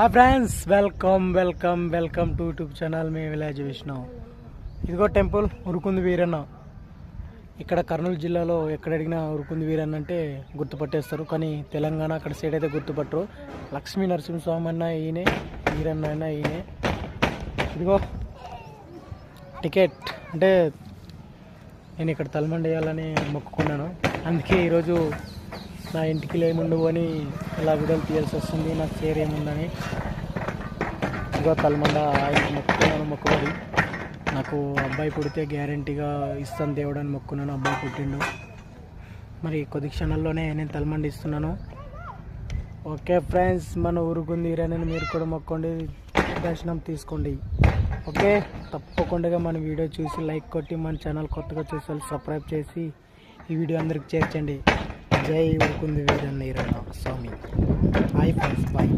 ఆ friends welcome welcome welcome to YouTube channel. Me village Vishnu. ఇదిగో temple ఉరుకుంది Veeranna. ఇక్కడ కర్నూలు జిల్లాలో ఎక్కడ అడిగినా ఉరుకుంది వీరన్న అంటే గుర్తుపట్టేస్తారు. కానీ తెలంగాణ అక్కడ సైడ్ అయితే గుర్తుపట్టరు. లక్ష్మీ నరసింహస్వామి అన్న ఈయనే వీరన్న అయినా ఈయనే. ఇదిగో టికెట్. అంటే నేను ఇక్కడ తలమండి వేయాలని మొక్కుకున్నాను. అందుకే ఈరోజు నా ఇంటికి లేముండు అని ఇలా వీడియోలు తీయాల్సి వస్తుంది. నాకు చీర ఏముందని. ఇదిగో తలమండ ఆయనకి మొక్కుకున్నాను మొక్కుబడి. నాకు అబ్బాయి పుడితే గ్యారంటీగా ఇస్తాను దేవుడు అని మొక్కున్నాను. అబ్బాయి పుట్టిండు. మరి కొద్ది క్షణాల్లోనే నేను తలమండి ఇస్తున్నాను. ఓకే ఫ్రెండ్స్ మన ఊరుకుంది ఇరానని మీరు కూడా మొక్కండి. దర్శనం తీసుకోండి. ఓకే? తప్పకుండా మన వీడియో చూసి లైక్ కొట్టి మన ఛానల్ కొత్తగా చూసి సబ్స్క్రైబ్ చేసి ఈ వీడియో అందరికి చేర్చండి జై Urukunda Veeranna Swamy. Hi friends bye.